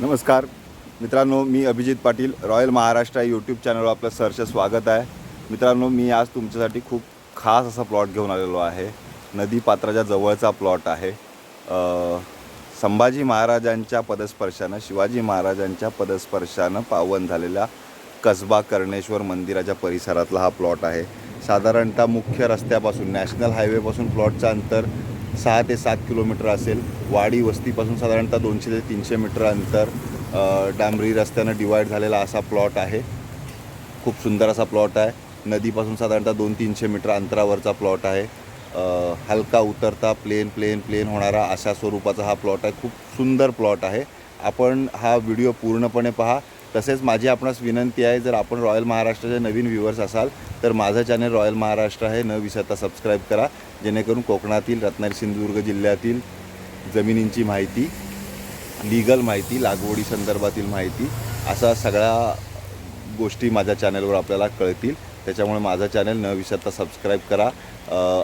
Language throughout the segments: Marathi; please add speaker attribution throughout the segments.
Speaker 1: नमस्कार. मित्रांनो मी अभिजित पाटील रॉयल महाराष्ट्र यूट्यूब चॅनलवर आपलं सहर्ष स्वागत आहे. मित्रांनो मी आज तुमच्यासाठी खूप खास असा प्लॉट घेऊन आलेलो आहे. नदी पात्राच्या जवळचा प्लॉट आहे. संभाजी महाराजांच्या पदस्पर्शानं शिवाजी महाराजांच्या पदस्पर्शानं पावन झालेल्या कसबा कर्णेश्वर मंदिराच्या परिसरातला हा प्लॉट आहे. साधारणतः मुख्य रस्त्यापासून नॅशनल हायवेपासून प्लॉटचं अंतर सहा ते सात किलोमीटर असेल. वाडी वस्तीपासून साधारणतः दोनशे ते तीनशे मीटर अंतर डांबरी रस्त्यानं डिवाईड झालेला असा प्लॉट आहे. खूप सुंदर असा प्लॉट आहे. नदीपासून साधारणतः दोन तीनशे मीटर अंतरावरचा प्लॉट आहे. हलका उतरता प्लेन प्लेन प्लेन होणारा अशा स्वरूपाचा हा प्लॉट आहे. खूप सुंदर प्लॉट आहे. आपण हा व्हिडिओ पूर्णपणे पहा. तसेच माझी आपणास विनंती आहे जर आपण रॉयल महाराष्ट्राचे नवीन व्ह्युअर्स असाल तर माझं चॅनल रॉयल महाराष्ट्र आहे. न विसरता सबस्क्राईब करा. जेणेकरून कोकणातील रत्नागिरी सिंधुदुर्ग जिल्ह्यातील जमिनींची माहिती लिगल माहिती लागवडी संदर्भातील माहिती असा सगळ्या गोष्टी माझ्या चॅनलवर आपल्याला कळतील. त्याच्यामुळे माझं चॅनल न विसरता सबस्क्राईब करा.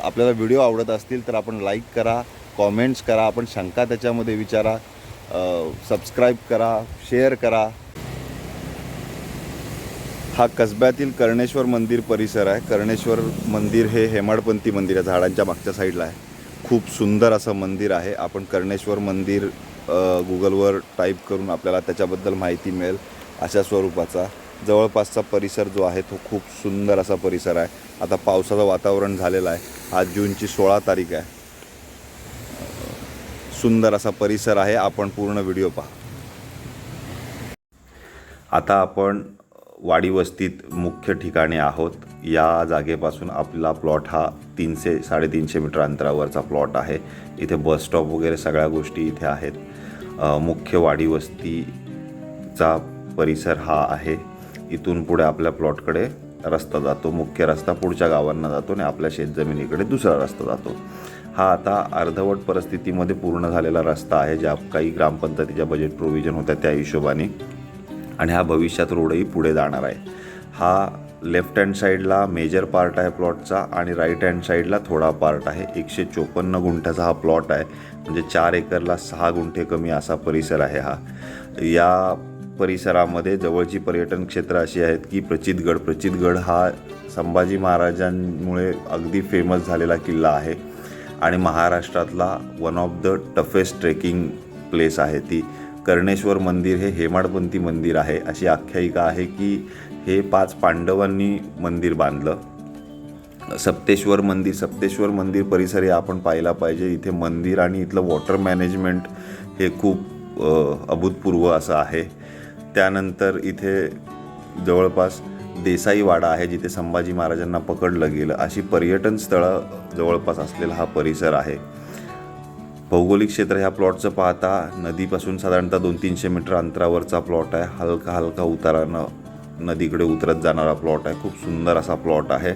Speaker 1: आपल्याला व्हिडिओ आवडत असतील तर आपण लाईक करा कॉमेंट्स करा आपण शंका त्याच्यामध्ये विचारा सबस्क्राईब करा शेअर करा. हा कसब्यातील कर्णेश्वर मंदिर परिसर आहे. कर्णेश्वर मंदिर हे हेमाडपंथी मंदिर आहे. झाडांच्या मागच्या साईडला आहे. खूप सुंदर असं मंदिर आहे. आपण कर्णेश्वर मंदिर गुगलवर टाईप करून आपल्याला त्याच्याबद्दल माहिती मिळेल अशा स्वरूपाचा. जवळपासचा परिसर जो आहे तो खूप सुंदर असा परिसर आहे. आता पावसाचं वातावरण झालेलं आहे. आज जूनची सोळा तारीख आहे. सुंदर असा परिसर आहे. आपण पूर्ण व्हिडिओ पहा. आता आपण वाडीवस्तीत मुख्य ठिकाणी आहोत. या जागेपासून आपला प्लॉट हा तीनशे साडेतीनशे मीटर अंतरावरचा प्लॉट आहे. इथे बस स्टॉप वगैरे सगळ्या गोष्टी इथे आहेत. मुख्य वाडीवस्तीचा परिसर हा आहे. इथून पुढे आपल्या प्लॉटकडे रस्ता जातो. मुख्य रस्ता पुढच्या गावांना जातो आणि आपल्या शेतजमिनीकडे दुसरा रस्ता जातो. हा आता अर्धवट परिस्थितीमध्ये पूर्ण झालेला रस्ता आहे. ज्या काही ग्रामपंचायतीच्या बजेट प्रोव्हिजन होत्या त्या हिशोबाने आणि हा भविष्यात रोडही पुढे जाणार आहे. हा लेफ्ट हँड साईडला मेजर पार्ट आहे प्लॉटचा आणि राईट हँड साईडला थोडा पार्ट आहे. एकशे चोपन्न गुंठ्याचा हा प्लॉट आहे. म्हणजे चार एकरला सहा गुंठे कमी असा परिसर आहे हा. या परिसरामध्ये जवळची पर्यटन क्षेत्र अशी आहेत की प्रचितगड. प्रचितगड हा संभाजी महाराजांमुळे अगदी फेमस झालेला किल्ला आहे. आणि महाराष्ट्रातला one of the toughest trekking place आहे ती. तरणेश्वर मंदिर हे हेमाडपंथी मंदिर आहे. अशी आख्यायिका आहे की हे पाच पांडवांनी मंदिर बांधलं. सप्तेश्वर मंदिर सप्तेश्वर मंदिर परिसर हे आपण पाहिला पाहिजे. इथे मंदिर आणि इथलं वॉटर मॅनेजमेंट हे खूप अभूतपूर्व असं आहे. त्यानंतर इथे जवळपास देसाईवाडा आहे जिथे संभाजी महाराजांना पकडलं गेलं. अशी पर्यटन स्थळं जवळपास असलेला हा परिसर आहे. भौगोलिक क्षेत्र ह्या प्लॉटचं पाहता नदीपासून साधारणतः दोन तीनशे मीटर अंतरावरचा प्लॉट आहे. हलका हलका उतारानं नदीकडे उतरत जाणारा प्लॉट आहे. खूप सुंदर असा प्लॉट आहे.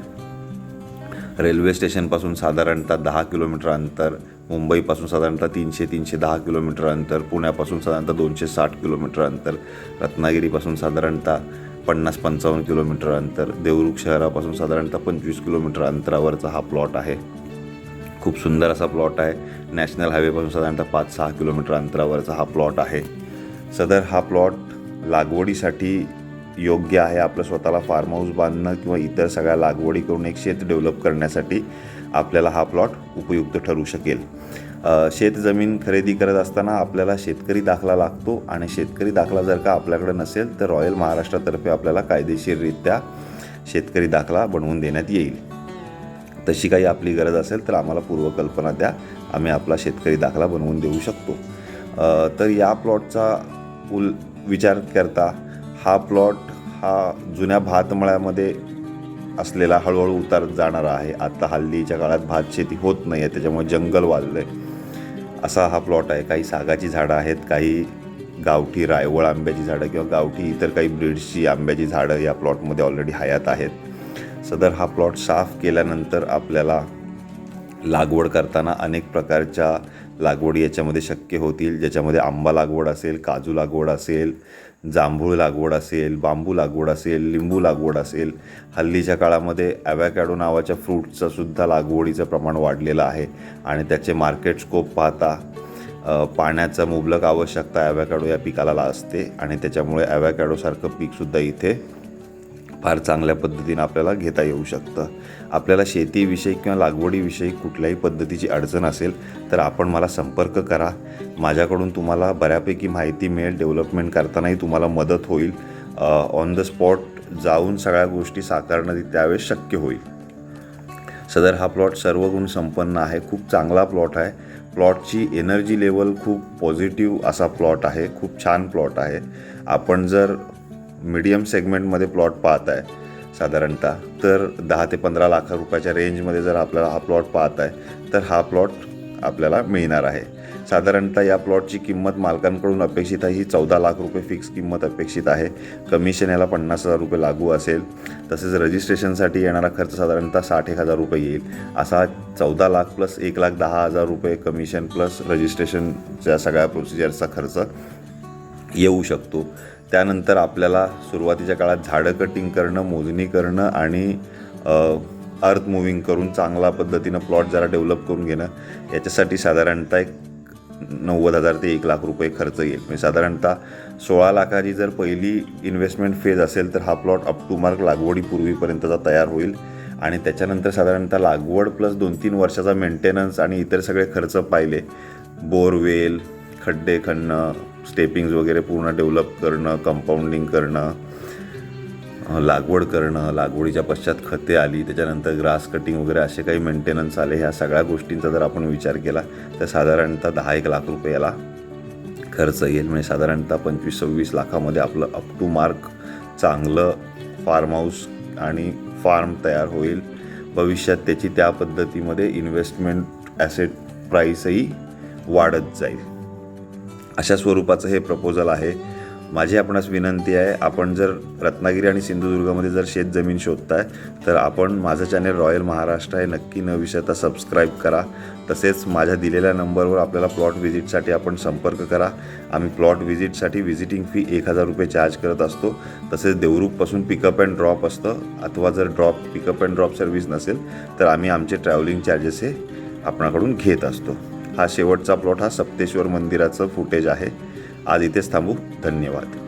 Speaker 1: रेल्वे स्टेशनपासून साधारणतः दहा किलोमीटर अंतर मुंबईपासून साधारणतः तीनशे तीनशे दहा किलोमीटर अंतर पुण्यापासून साधारणतः दोनशे साठ किलोमीटर अंतर रत्नागिरीपासून साधारणतः पन्नास पंचावन्न किलोमीटर अंतर देवरुख शहरापासून साधारणतः पंचवीस किलोमीटर अंतरावरचा हा प्लॉट आहे. खूप सुंदर असा प्लॉट आहे. नॅशनल हायवेपासून साधारणतः पाच सहा किलोमीटर अंतरावरचा हा प्लॉट आहे. सदर हा प्लॉट लागवडीसाठी योग्य आहे आपलं स्वतःला फार्म हाऊस बांधणं किंवा इतर सगळ्या लागवडी करून एक शेत डेव्हलप करण्यासाठी आपल्याला हा प्लॉट उपयुक्त ठरू शकेल. शेत जमीन खरेदी करत असताना आपल्याला शेतकरी दाखला लागतो आणि शेतकरी दाखला जर का आपल्याकडे नसेल तर रॉयल महाराष्ट्रातर्फे आपल्याला कायदेशीररित्या शेतकरी दाखला बनवून देण्यात येईल. तशी काही आपली गरज असेल तर आम्हाला पूर्वकल्पना द्या. आम्ही आपला शेतकरी दाखला बनवून देऊ शकतो. तर या प्लॉटचा उल विचार करता हा प्लॉट हा जुन्या भातमळ्यामध्ये असलेला हळूहळू उतारत जाणारा आहे. आता हल्लीच्या काळात भात शेती होत नाही आहे त्याच्यामुळे जंगल वाढलं आहे असा हा प्लॉट आहे. काही सागाची झाडं आहेत काही गावठी रायवळ आंब्याची झाडं किंवा गावठी इतर काही ब्रीड्सची आंब्याची झाडं या प्लॉटमध्ये ऑलरेडी हयात आहेत. सदर हा प्लॉट साफ केल्यानंतर आपल्याला लागवड करताना अनेक प्रकारच्या लागवडी याच्यामध्ये शक्य होतील. ज्याच्यामध्ये आंबा लागवड असेल काजू लागवड असेल जांभूळ लागवड असेल बांबू लागवड असेल लिंबू लागवड असेल. हल्लीच्या काळामध्ये ॲवॅकॅडो नावाच्या फ्रूटचं सुद्धा लागवडीचं प्रमाण वाढलेलं आहे आणि त्याचे मार्केट स्कोप पाहता पाण्याचा मुबलक आवश्यकता ॲवॅकॅडो या पिकाला असते आणि त्याच्यामुळे ॲवॅकॅडोसारखं पीकसुद्धा इथे फार चांगल्या पद्धतीनं आपल्याला घेता येऊ शकतं. आपल्याला शेतीविषयी किंवा लागवडीविषयी कुठल्याही पद्धतीची अडचण असेल तर आपण मला संपर्क करा. माझ्याकडून तुम्हाला बऱ्यापैकी माहिती मिळेल डेव्हलपमेंट करतानाही तुम्हाला मदत होईल. ऑन द स्पॉट जाऊन सगळ्या गोष्टी साकारणं त्यावेळेस शक्य होईल. सदर हा प्लॉट सर्व गुण संपन्न आहे खूप चांगला प्लॉट आहे. प्लॉटची एनर्जी लेवल खूप पॉझिटिव्ह असा प्लॉट आहे खूप छान प्लॉट आहे. आपण जर मीडियम सेगमेंटमध्ये प्लॉट पाहत आहे साधारणतः. तर दहा ते पंधरा लाख रुपयाच्या रेंजमध्ये जर आपल्याला हा प्लॉट पाहत आहे तर हा प्लॉट आपल्याला मिळणार आहे. साधारणतः या प्लॉटची किंमत मालकांकडून अपेक्षित आहे ही चौदा लाख रुपये फिक्स किंमत अपेक्षित आहे. कमिशन याला पन्नास हजार रुपये लागू असेल. तसेच रजिस्ट्रेशनसाठी येणारा खर्च साधारणतः साठ एक हजार रुपये येईल. असा चौदा लाख प्लस एक लाख दहा हजार रुपये कमिशन प्लस रजिस्ट्रेशनच्या सगळ्या प्रोसिजरचा खर्च येऊ शकतो. त्यानंतर आपल्याला सुरुवातीच्या काळात झाडं कटिंग करणं मोजणी करणं आणि अर्थ मुव्हिंग करून चांगला पद्धतीनं प्लॉट जरा डेव्हलप करून घेणं याच्यासाठी साधारणतः एक नव्वद हजार ते एक लाख रुपये खर्च येईल. म्हणजे साधारणतः सोळा लाखाची जर पहिली इन्व्हेस्टमेंट फेज असेल तर हा प्लॉट अप टू मार्क लागवडीपूर्वीपर्यंतचा तयार होईल. आणि त्याच्यानंतर साधारणतः लागवड प्लस दोन तीन वर्षाचा मेंटेनन्स आणि इतर सगळे खर्च पाहिले. बोरवेल खड्डे खणणं स्टेपिंग्स वगैरे पूर्ण डेव्हलप करणं कंपाऊंडिंग करणं लागवड करणं लागवडीच्या पश्चात खते आली त्याच्यानंतर ग्रास कटिंग वगैरे असे काही मेंटेनन्स आले ह्या सगळ्या गोष्टींचा जर आपण विचार केला तर साधारणतः दहा एक लाख रुपयाला खर्च येईल. म्हणजे साधारणतः पंचवीस सव्वीस लाखामध्ये आपलं अप टू मार्क चांगलं फार्म हाऊस आणि फार्म तयार होईल. भविष्यात त्याची त्या पद्धतीमध्ये इन्व्हेस्टमेंट ॲसेट प्राईसही वाढत जाईल. अशा स्वरूपाचं हे प्रपोजल आहे. माझी आपणास विनंती आहे आपण जर रत्नागिरी आणि सिंधुदुर्गमध्ये जर शेत जमीन शोधताय तर आपण माझं चॅनेल रॉयल महाराष्ट्र आहे नक्की न विसरता सबस्क्राईब करा. तसेच माझ्या दिलेल्या नंबरवर आपल्याला प्लॉट व्हिजिटसाठी आपण संपर्क करा. आम्ही प्लॉट व्हिजिटसाठी व्हिजिटिंग फी एक हजार रुपये चार्ज करत असतो. तसेच देवरूखपासून पिकअप अँड ड्रॉप असतं. अथवा जर drop pickup and drop service नसेल तर आम्ही आमचे ट्रॅव्हलिंग चार्जेस हे आपणाकडून घेत असतो. हा शेवटचा प्लॉट हा सप्तेश्वर मंदिराचं फुटेज आहे. आज इथेच थांबू. धन्यवाद.